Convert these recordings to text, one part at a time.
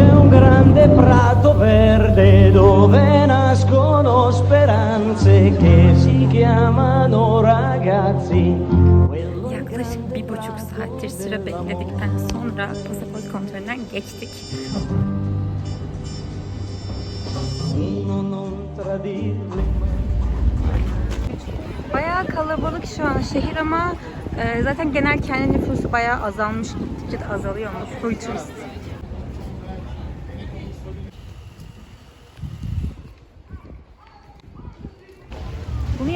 c'è un grande prato verde dove nascono speranze che si chiamano ragazzi. Yaklaşık bir buçuk saattir sıra bekledikten sonra pasaport kontrolünden geçtik. Bayağı kalabalık şu an şehir ama e, zaten genel kendi nüfusu bayağı azalmış. Gittikçe de azalıyormuş. Full turist.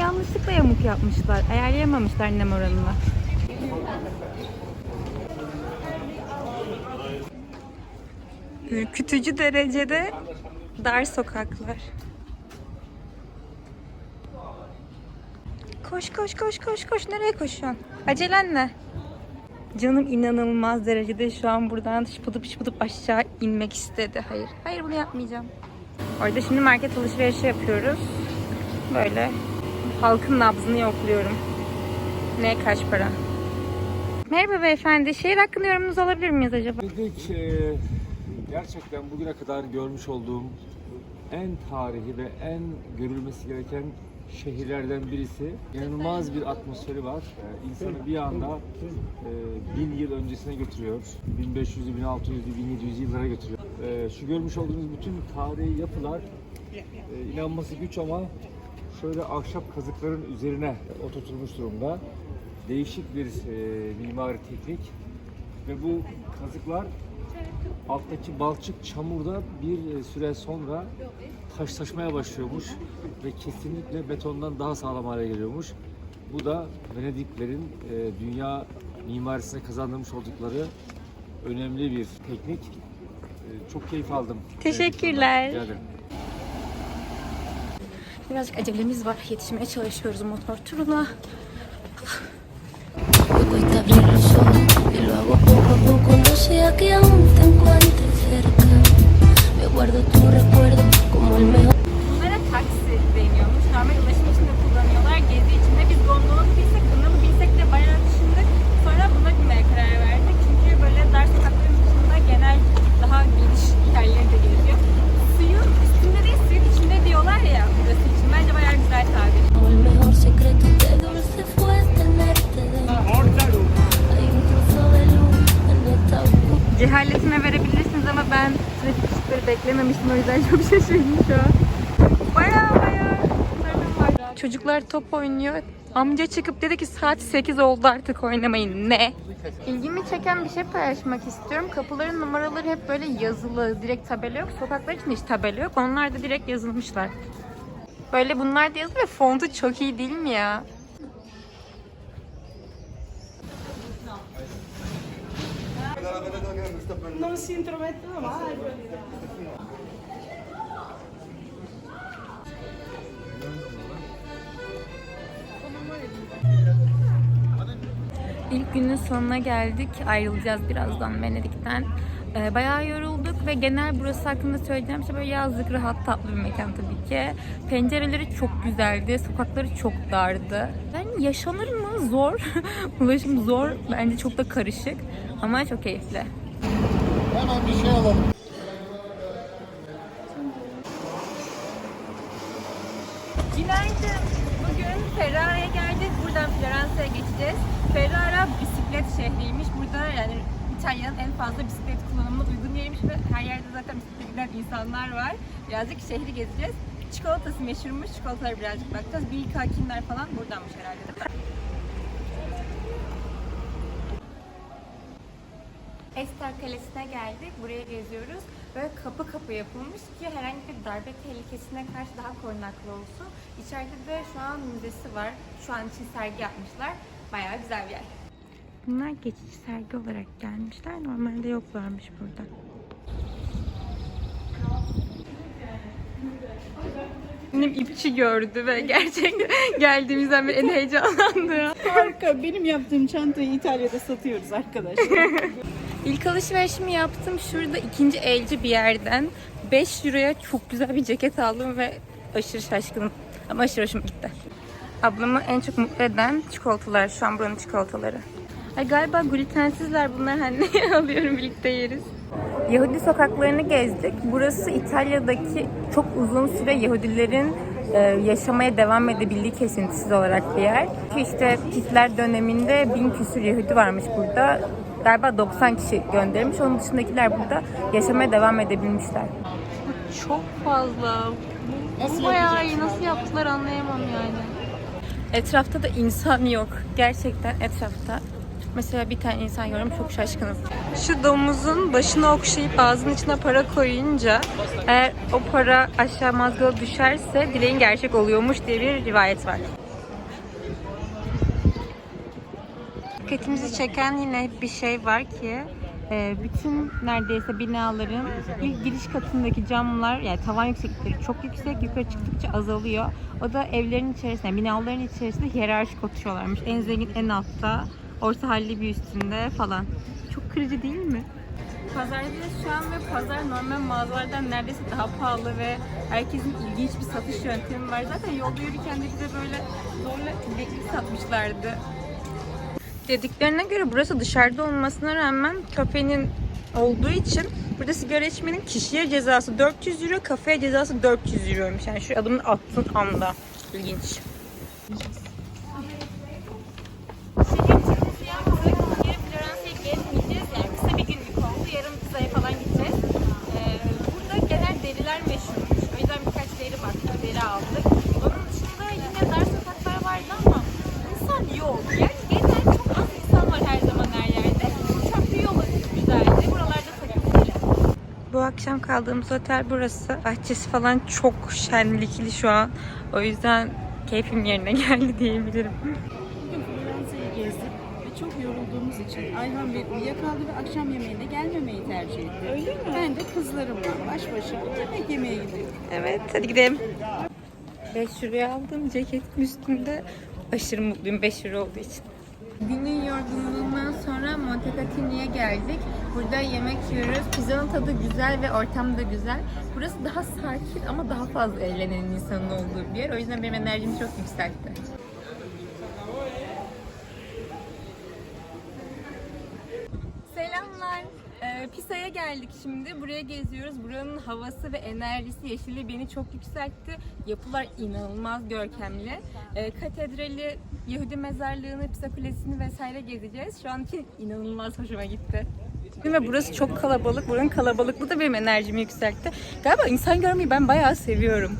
Yanlışlıkla yamuk yapmışlar. Ayarlayamamışlar nem oranını. Ürkütücü derecede dar sokaklar. Koş koş koş koş koş. Nereye koşuyorsun? Acelen ne? Canım inanılmaz derecede şu an buradan şıpıdıp şıpıdıp aşağı inmek istedi. Hayır. Hayır bunu yapmayacağım. Orada şimdi market alışverişi yapıyoruz. Böyle halkın nabzını yokluyorum. Ne kaç para? Merhaba beyefendi. Şehir hakkında yorumunuzu alabilir miyiz acaba? Dedik e, gerçekten bugüne kadar görmüş olduğum en tarihi ve en görülmesi gereken şehirlerden birisi. İnanılmaz bir atmosferi var. E, insanı bir anda e, bin yıl öncesine götürüyor. 1500'lü, 1600'lü, 1700'lü yıllara götürüyor. E, şu görmüş olduğunuz bütün tarihi yapılar e, inanması güç ama şöyle ahşap kazıkların üzerine oturtulmuş durumda. Değişik bir e, mimari teknik ve bu kazıklar alttaki balçık çamurda bir e, süre sonra taşlaşmaya başlıyormuş ve kesinlikle betondan daha sağlam hale geliyormuş. Bu da Venediklerin e, dünya mimarisine kazandırmış oldukları önemli bir teknik. E, çok keyif aldım. Teşekkürler. Ederim. Birazcık acelemiz var. Yetişmeye çalışıyoruz motor turuna. Bunlara taksi deniyormuş. Normal ulaşım için de kullanıyorlar. Gezi için de biz gondola binsek, buna mı binsek de bayağı düşündük. Sonra buna binmeye karar verdik. Çünkü böyle dar sokakların dışında genel daha geniş yerleri de geziyor. Suyun üstünde değil, suyun içinde diyorlar ya burası için. Bence bayağı güzel oscuridad. Cehaletime verebilirsiniz ama ben trafik ışıkları beklememiştim. O yüzden çok şaşırdım şu an. Sorun var. Çocuklar top oynuyor. Amca çıkıp dedi ki saat 8 oldu artık oynamayın. Ne? İlgimi çeken bir şey paylaşmak istiyorum. Kapıların numaraları hep böyle yazılı. Direkt tabela yok. Sokaklar için hiç tabela yok. Onlar da direkt yazılmışlar. Böyle bunlar yazılı ve fontu çok iyi değil mi ya? İlk günün sonuna geldik. Ayrılacağız birazdan Venedik'ten. Ee, bayağı yorulduk ve genel burası hakkında söyleyeceğim şey böyle yazlık, rahat, tatlı bir mekan tabii ki. Pencereleri çok güzeldi, sokakları çok dardı. Ben yaşanır mı? Zor. Ulaşım zor. Bence çok da karışık. Ama çok keyifli. Hemen bir şey alalım. Günaydın. Bugün Ferrara'ya geldik. Buradan Floransa'ya geçeceğiz. Ferrara bisiklet şehriymiş. Burada yani İtalya'nın en fazla bisiklet kullanımına uygun yeriymiş ve her yerde zaten bisiklet giden insanlar var. Birazcık şehri gezeceğiz. Çikolatası meşhurmuş. Çikolatalara birazcık bakacağız. Bilka Kinder falan buradanmış herhalde değil mi? Ester Kalesi'ne geldik. Buraya geziyoruz. Böyle kapı kapı yapılmış ki herhangi bir darbe tehlikesine karşı daha korunaklı olsun. İçeride de şu an müzesi var. Şu an için sergi yapmışlar. Bayağı güzel bir yer. Bunlar geçici sergi olarak gelmişler. Normalde yoklarmış burada. Benim ipçi gördü ve gerçekten geldiğimizden beri en heyecanlandı. Harika. Benim yaptığım çantayı İtalya'da satıyoruz arkadaşlar. İlk alışverişimi yaptım şurada ikinci elci bir yerden. 5 euroya çok güzel bir ceket aldım ve aşırı şaşkınım. Ama aşırı hoşuma gitti. Ablamı en çok mutlu eden çikolatalar. Şu an buranın çikolataları. Ay galiba glutensizler bunlar. Hani alıyorum birlikte yeriz. Yahudi sokaklarını gezdik. Burası İtalya'daki çok uzun süre Yahudilerin e, yaşamaya devam edebildiği kesintisiz olarak bir yer. Ki işte Hitler döneminde bin küsür Yahudi varmış burada. Galiba 90 kişi gönderilmiş. Onun dışındakiler burada yaşamaya devam edebilmişler. Çok fazla. Bu bayağı iyi. Nasıl yaptılar anlayamam yani. Etrafta da insan yok. Gerçekten etrafta. Mesela bir tane insan görüyorum çok şaşkınım. Şu domuzun başını okşayıp ağzının içine para koyunca eğer o para aşağı mazgala düşerse dileğin gerçek oluyormuş diye bir rivayet var. Dikkatimizi çeken yine bir şey var ki e, bütün neredeyse binaların ilk giriş katındaki camlar yani tavan yükseklikleri çok yüksek yukarı çıktıkça azalıyor. O da evlerin içerisinde binaların içerisinde hiyerarşik oturuyorlarmış. En zengin en altta, orta halli bir üstünde falan. Çok kırıcı değil mi? Pazardayız şu an ve pazar normal mağazalardan neredeyse daha pahalı ve herkesin ilginç bir satış yöntemi var. Zaten yolda yürürken de bize böyle zorla bileklik satmışlardı. Dediklerine göre burası dışarıda olmasına rağmen kafenin olduğu için burada sigara içmenin kişiye cezası 400 euro, kafeye cezası 400 euroymuş. Yani şu adımın attığın anda. İlginç. Şehir çıkışı yaptık. Yarın Floransa'yı gezmeyeceğiz. Yani kısa bir günlük oldu. Yarın Pisa'ya falan gideceğiz. Ee, burada genel deriler meşhurmuş. O yüzden birkaç deri baktık, deri aldık. Onun dışında yine dar sokaklar vardı ama insan yok. Yani genel çok az insan var her zaman her yerde. Köprü yolu güzeldi. Buralarda takılıyla. Bu akşam kaldığımız otel burası. Bahçesi falan çok şenlikli şu an. O yüzden keyfim yerine geldi diyebilirim. İçin Ayhan Bey uyuyakaldı ve akşam yemeğine gelmemeyi tercih etti. Öyle mi? Ben de kızlarımla baş başa yemek yemeye gidiyorum. Evet hadi gidelim. 5 euroya aldım ceketin üstünde. Aşırı mutluyum 5 euro olduğu için. Günün yorgunluğundan sonra Montecatini'ye geldik. Burada yemek yiyoruz. Pizzanın tadı güzel ve ortam da güzel. Burası daha sakin ama daha fazla eğlenen insanın olduğu bir yer. O yüzden benim enerjimi çok yükseltti. Selamlar. Ee, Pisa'ya geldik şimdi. Buraya geziyoruz. Buranın havası ve enerjisi, yeşili beni çok yükseltti. Yapılar inanılmaz görkemli. Ee, katedrali, Yahudi mezarlığını, Pisa Kulesi'ni vesaire gezeceğiz. Şu an için inanılmaz hoşuma gitti. Ve burası çok kalabalık. Buranın kalabalıklığı da benim enerjimi yükseltti. Galiba insan görmeyi ben bayağı seviyorum.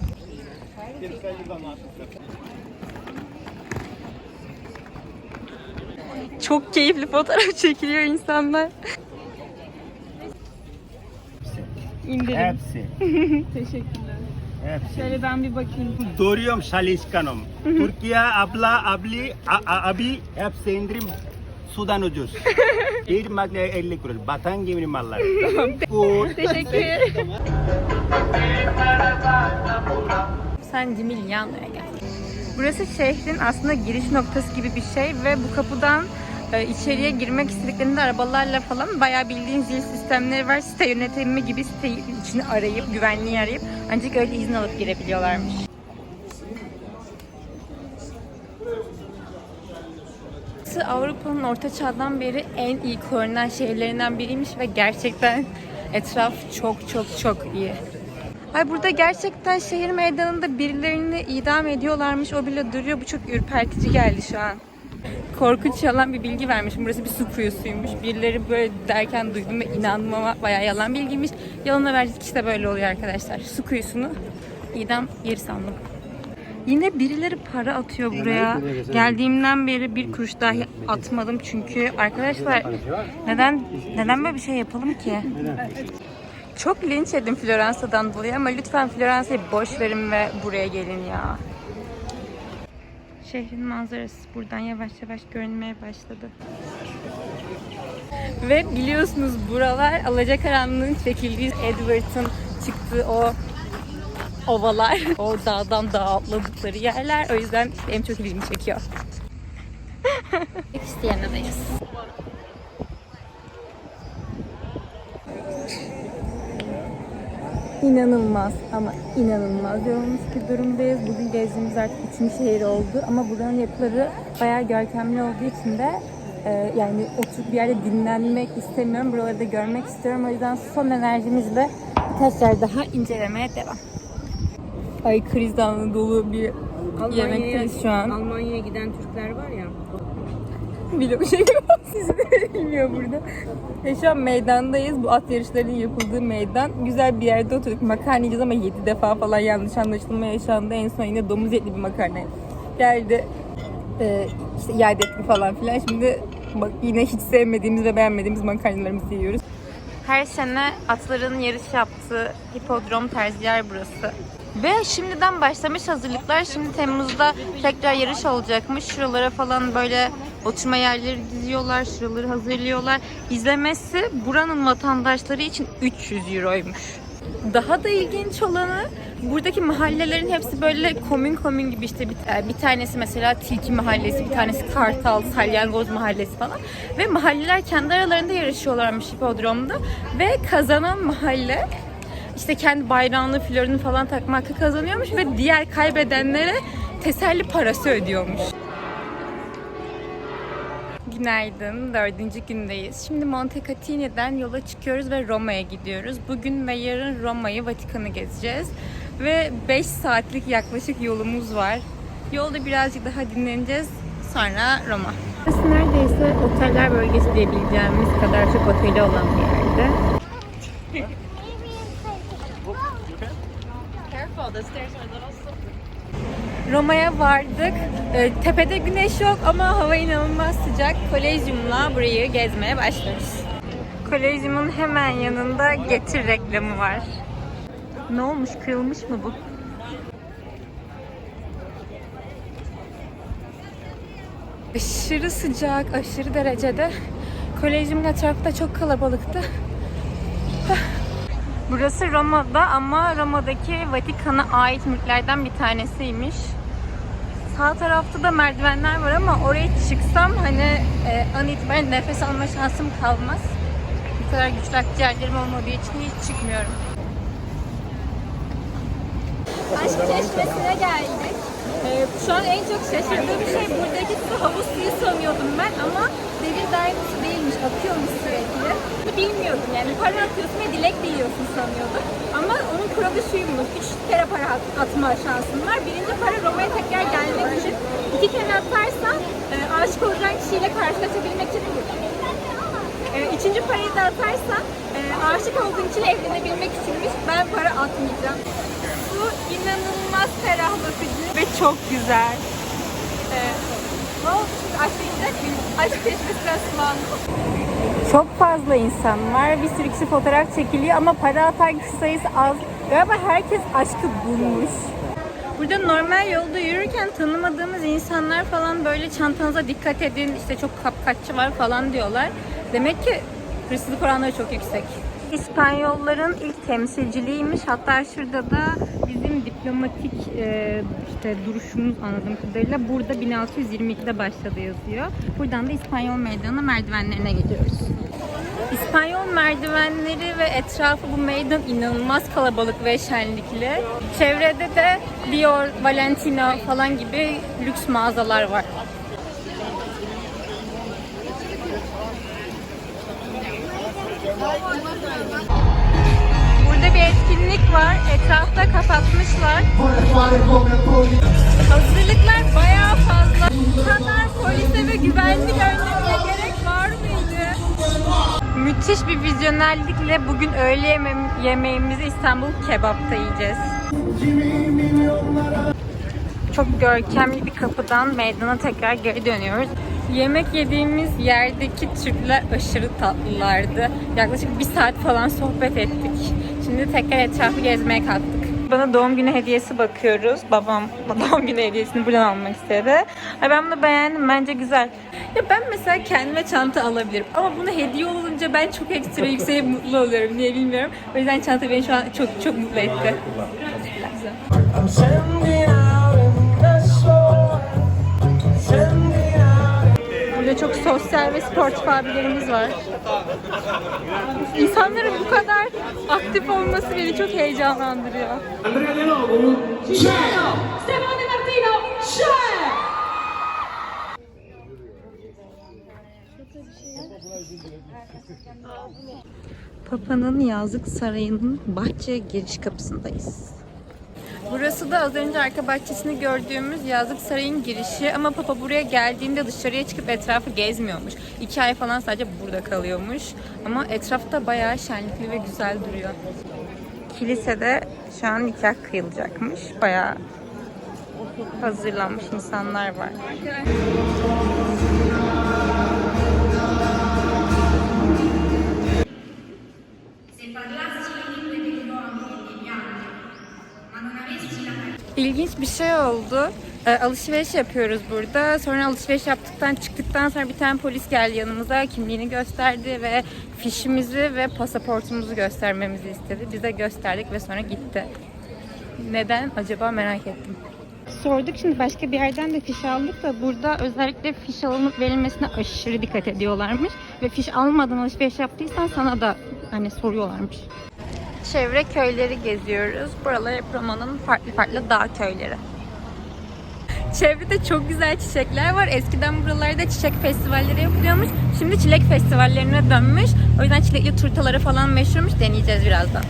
Çok keyifli fotoğraf çekiliyor insanlar. İndirim. Hepsi. Teşekkürler. Hepsi. Şöyle ben bir bakayım. Dorium Şaliskanum. Türkiye abla abli a- a- abi hepsi indirim sudan ucuz. Bir makle 50 kuruş. Batan gibi mallar. Teşekkür. San Gimignano'ya geldik. Burası şehrin aslında giriş noktası gibi bir şey ve bu kapıdan içeriye girmek istediklerinde arabalarla falan bayağı bildiğin zil sistemleri var. Site yönetimi gibi siteyi içini arayıp, güvenliği arayıp ancak öyle izin alıp girebiliyorlarmış. Burası Avrupa'nın orta çağdan beri en iyi korunan şehirlerinden biriymiş ve gerçekten etraf çok çok çok iyi. Ay burada gerçekten şehir meydanında birilerini idam ediyorlarmış. O bile duruyor. Bu çok ürpertici geldi şu an. Korkunç yalan bir bilgi vermiş. Burası bir su kuyusuymuş. Birileri böyle derken duydum ve inandım ama bayağı yalan bilgiymiş. Yalan verdik işte böyle oluyor arkadaşlar. Su kuyusunu idam yeri sandım. Yine birileri para atıyor buraya. Geldiğimden beri bir kuruş dahi atmadım çünkü arkadaşlar neden neden böyle bir şey yapalım ki? Çok linç edin Floransa'dan dolayı ama lütfen Floransa'yı boş verin ve buraya gelin ya. Şehrin manzarası buradan yavaş yavaş görünmeye başladı. Ve biliyorsunuz buralar Alacakaranlığın çekildiği Edward'ın çıktığı o ovalar. O dağdan dağa atladıkları yerler. O yüzden benim çok ilgimi çekiyor. İsteyenlerdeyiz. İnanılmaz ama inanılmaz yorulmuş bir durumdayız. Bugün gezdiğimiz artık üçüncü şehir oldu ama buranın yapıları bayağı görkemli olduğu için de e, yani oturup bir yerde dinlenmek istemiyorum. Buraları da görmek istiyorum. O yüzden son enerjimizle yer daha incelemeye devam. Ay kriz anı dolu bir yemekteyiz şu an. Almanya'ya giden Türkler var ya. Vlog çekiyor. Sizi de bilmiyor burada. Ve şu an meydandayız. Bu at yarışlarının yapıldığı meydan. Güzel bir yerde oturduk. Makarna yiyeceğiz ama 7 defa falan yanlış anlaşılma yaşandı. En son yine domuz etli bir makarna geldi. Ee, işte iade ettik falan filan. Şimdi bak yine hiç sevmediğimiz ve beğenmediğimiz makarnalarımızı yiyoruz. Her sene atların yarış yaptığı hipodrom tarzı yer burası. Ve şimdiden başlamış hazırlıklar. Şimdi Temmuz'da tekrar yarış olacakmış. Şuralara falan böyle oturma yerleri diziyorlar, şuraları hazırlıyorlar. İzlemesi buranın vatandaşları için 300 euroymuş. Daha da ilginç olanı buradaki mahallelerin hepsi böyle komün komün gibi işte bir, e, bir tanesi mesela Tilki Mahallesi, bir tanesi Kartal, Salyangoz Mahallesi falan. Ve mahalleler kendi aralarında yarışıyorlarmış hipodromda. Ve kazanan mahalle işte kendi bayrağını, florunu falan takma hakkı kazanıyormuş ve diğer kaybedenlere teselli parası ödüyormuş. Günaydın, dördüncü gündeyiz. Şimdi Montecatini'den yola çıkıyoruz ve Roma'ya gidiyoruz. Bugün ve yarın Roma'yı, Vatikan'ı gezeceğiz. Ve 5 saatlik yaklaşık yolumuz var. Yolda birazcık daha dinleneceğiz. Sonra Roma. Burası neredeyse oteller bölgesi diyebileceğimiz kadar çok oteli olan bir yerde. Roma'ya vardık. Ee, tepede güneş yok ama hava inanılmaz sıcak. Kolezyumla burayı gezmeye başlıyoruz. Kolezyumun hemen yanında getir reklamı var. Ne olmuş? Kırılmış mı bu? Aşırı sıcak, aşırı derecede. Kolezyumun etrafı da çok kalabalıktı. Burası Roma'da ama Roma'daki Vatikan'a ait mülklerden bir tanesiymiş. Sağ tarafta da merdivenler var ama oraya çıksam hani e, an itibaren nefes alma şansım kalmaz. Bu kadar güçlü akciğerlerim olmadığı için hiç çıkmıyorum. Aşk çeşmesine geldik. Ee, şu an en çok şaşırdığım şey buradaki su havuz suyu sanıyordum ben ama devir daim su değilmiş, akıyormuş sürekli. Bunu bilmiyordum yani para atıyorsun ve dilek de yiyorsun sanıyordum. Ama onun kuralı şuymuş, üç kere para at- atma şansın var. Birinci para Roma'ya tekrar gelmek için, iki kere atarsan e, aşık olacağın kişiyle karşılaşabilmek için e, üçüncü parayı da atarsan e, aşık olduğun için evlenebilmek içinmiş. Ben para atmayacağım. Su inanılmaz ferahlatıcı ve çok güzel. E, ne oldu şimdi aşk miyiz? Aşk çeşmesinden sulandım. Çok fazla insan var. Bir sürü kişi fotoğraf çekiliyor ama para atan kişi sayısı az. Galiba herkes aşkı bulmuş. Burada normal yolda yürürken tanımadığımız insanlar falan böyle çantanıza dikkat edin işte çok kapkaççı var falan diyorlar. Demek ki hırsızlık oranları çok yüksek. İspanyolların ilk temsilciliğiymiş. Hatta şurada da bizim diplomatik e, işte duruşumuz anladığım kadarıyla burada 1622'de başladı yazıyor. Buradan da İspanyol meydanı merdivenlerine gidiyoruz. İspanyol merdivenleri ve etrafı bu meydan inanılmaz kalabalık ve şenlikli. Çevrede de Dior, Valentino falan gibi lüks mağazalar var. Burada bir etkinlik var. Etrafta kapatmışlar. Hazırlıklar bayağı fazla. Bu kadar polise ve güvenlik önlemine gerek var mıydı? Müthiş bir vizyonerlikle bugün öğle yeme- yemeğimizi İstanbul Kebap'ta yiyeceğiz. Çok görkemli bir kapıdan meydana tekrar geri dönüyoruz. Yemek yediğimiz yerdeki Türkler aşırı tatlılardı. Yaklaşık bir saat falan sohbet ettik. Şimdi tekrar etrafı gezmeye kalktık. Bana doğum günü hediyesi bakıyoruz. Babam doğum günü hediyesini buradan almak istedi. Ay ben bunu beğendim. Bence güzel. Ya ben mesela kendime çanta alabilirim. Ama bunu hediye olunca ben çok ekstra yüksek mutlu oluyorum. Niye bilmiyorum. O yüzden çanta beni şu an çok çok mutlu etti. Güzel. Çok sosyal ve sportif abilerimiz var. İnsanların bu kadar aktif olması beni çok heyecanlandırıyor. Papa'nın yazlık sarayının bahçe giriş kapısındayız. Burası da az önce arka bahçesini gördüğümüz yazlık sarayın girişi ama Papa buraya geldiğinde dışarıya çıkıp etrafı gezmiyormuş. İki ay falan sadece burada kalıyormuş. Ama etrafta bayağı şenlikli ve güzel duruyor. Kilisede şu an nikah kıyılacakmış. Bayağı hazırlanmış insanlar var. İlginç bir şey oldu. Ee, alışveriş yapıyoruz burada. Sonra alışveriş yaptıktan çıktıktan sonra bir tane polis geldi yanımıza. Kimliğini gösterdi ve fişimizi ve pasaportumuzu göstermemizi istedi. Bize gösterdik ve sonra gitti. Neden acaba merak ettim. Sorduk şimdi başka bir yerden de fiş aldık da burada özellikle fiş alınıp verilmesine aşırı dikkat ediyorlarmış. Ve fiş almadan alışveriş yaptıysan sana da hani soruyorlarmış. Çevre köyleri geziyoruz. Buralar hep Roma'nın farklı farklı dağ köyleri. Çevrede çok güzel çiçekler var. Eskiden buralarda çiçek festivalleri yapılıyormuş. Şimdi çilek festivallerine dönmüş. O yüzden çilekli turtaları falan meşhurmuş. Deneyeceğiz birazdan.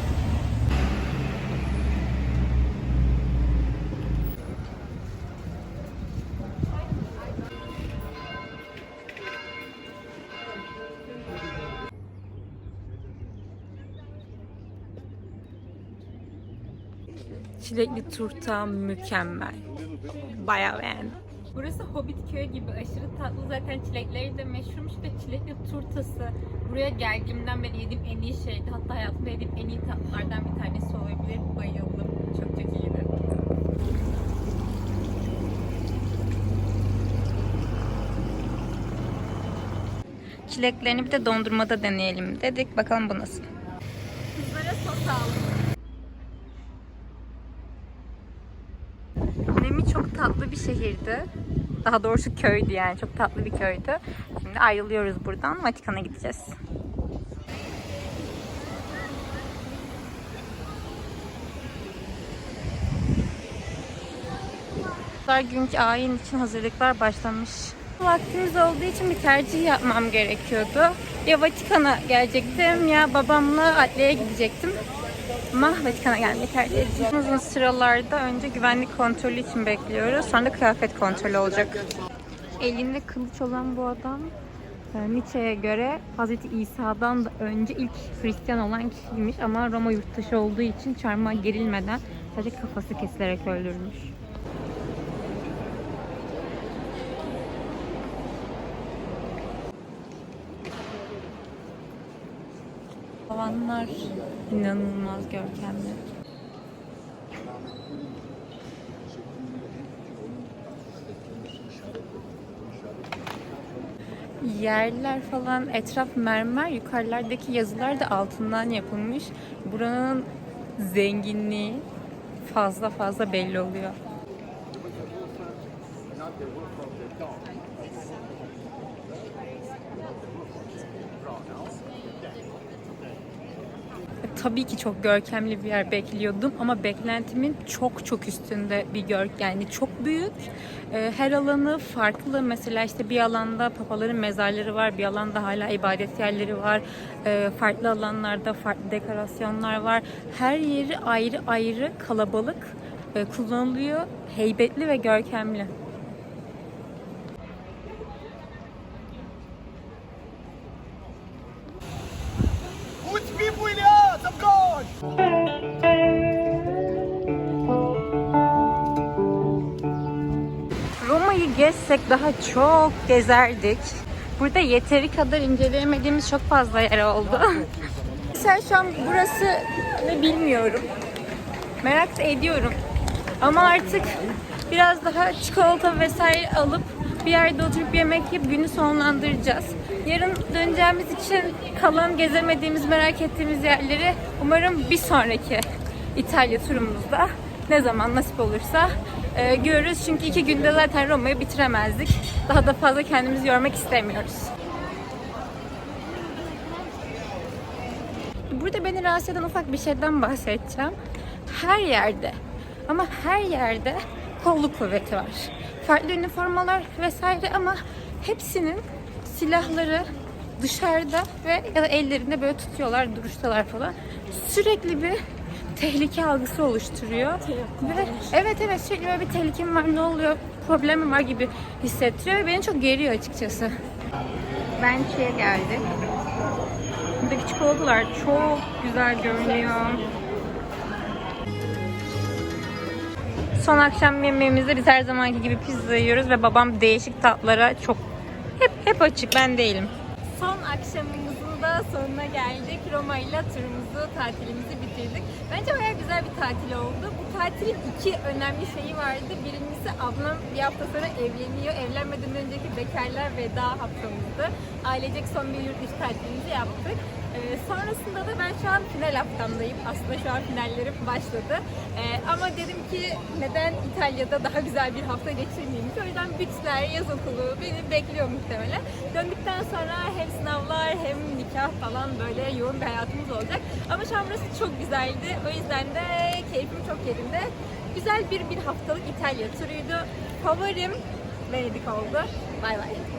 Çilekli turta mükemmel. Bayağı beğendim. Burası Hobbit köyü gibi aşırı tatlı. Zaten çilekleri de meşhurmuş ve çilekli turtası. Buraya geldiğimden beri yediğim en iyi şeydi. Hatta hayatımda yediğim en iyi tatlılardan bir tanesi olabilir. Bayıldım. Çok çok iyiydi. Çileklerini bir de dondurmada deneyelim dedik. Bakalım bu nasıl. Kızlara sos aldım. Nemi çok tatlı bir şehirdi. Daha doğrusu köydü yani. Çok tatlı bir köydü. Şimdi ayrılıyoruz buradan. Vatikan'a gideceğiz. Günkü ayin için hazırlıklar başlamış. Vaktimiz olduğu için bir tercih yapmam gerekiyordu. Ya Vatikan'a gelecektim ya babamla adliyeye gidecektim. Ama Vatikan'a gelmeyi tercih edeceğim. Uzun sıralarda önce güvenlik kontrolü için bekliyoruz. Sonra da kıyafet kontrolü olacak. Elinde kılıç olan bu adam e, Nietzsche'ye göre Hz. İsa'dan da önce ilk Hristiyan olan kişiymiş ama Roma yurttaşı olduğu için çarmıha gerilmeden sadece kafası kesilerek öldürülmüş. Havanlar inanılmaz görkemli. Yerler falan etraf mermer, yukarılardaki yazılar da altından yapılmış. Buranın zenginliği fazla fazla belli oluyor. Tabii ki çok görkemli bir yer bekliyordum ama beklentimin çok çok üstünde bir gör yani çok büyük. Ee, Her alanı farklı. Mesela işte bir alanda papaların mezarları var, bir alanda hala ibadet yerleri var. Ee, Farklı alanlarda farklı dekorasyonlar var. Her yeri ayrı ayrı kalabalık e, kullanılıyor. Heybetli ve görkemli. Gezsek daha çok gezerdik. Burada yeteri kadar inceleyemediğimiz çok fazla yer oldu. Mesela şu an burası ne bilmiyorum. Merak ediyorum. Ama artık biraz daha çikolata vesaire alıp bir yerde oturup yemek yiyip günü sonlandıracağız. Yarın döneceğimiz için kalan gezemediğimiz, merak ettiğimiz yerleri umarım bir sonraki İtalya turumuzda ne zaman nasip olursa e, görürüz. Çünkü iki günde zaten Roma'yı bitiremezdik. Daha da fazla kendimizi yormak istemiyoruz. Burada beni rahatsız eden ufak bir şeyden bahsedeceğim. Her yerde ama her yerde kolluk kuvveti var. Farklı üniformalar vesaire ama hepsinin silahları dışarıda ve ya da ellerinde böyle tutuyorlar, duruştalar falan. Sürekli bir tehlike algısı oluşturuyor. Ve evet evet sürekli böyle bir tehlikem var, ne oluyor, problemim var gibi hissettiriyor ve beni çok geriyor açıkçası. Bençi'ye geldik. Buradaki çikolatalar çok güzel görünüyor. Son akşam yemeğimizde biz her zamanki gibi pizza yiyoruz ve babam değişik tatlara çok hep hep açık ben değilim. Son akşamımızın da sonuna geldik. Roma ile turumuzu, tatilimizi bitirdik. Bence bayağı güzel bir tatil oldu. Bu tatilin iki önemli şeyi vardı. Birincisi ablam bir hafta sonra evleniyor. Evlenmeden önceki bekarlar veda haftamızdı. Ailecek son bir yurt dışı tatilimizi yaptık. Ee, sonrasında da ben şu an final haftamdayım. Aslında şu an finallerim başladı. Ee, ama dedim ki neden İtalya'da daha güzel bir hafta geçirmeyeyim yüzden bütler, yaz okulu beni bekliyor muhtemelen. Döndükten sonra hem sınavlar hem nikah falan böyle yoğun bir hayatımız olacak. Ama şu an burası çok güzeldi. O yüzden de keyfim çok yerinde. Güzel bir bir haftalık İtalya turuydu. Favorim Venedik oldu. Bay bay.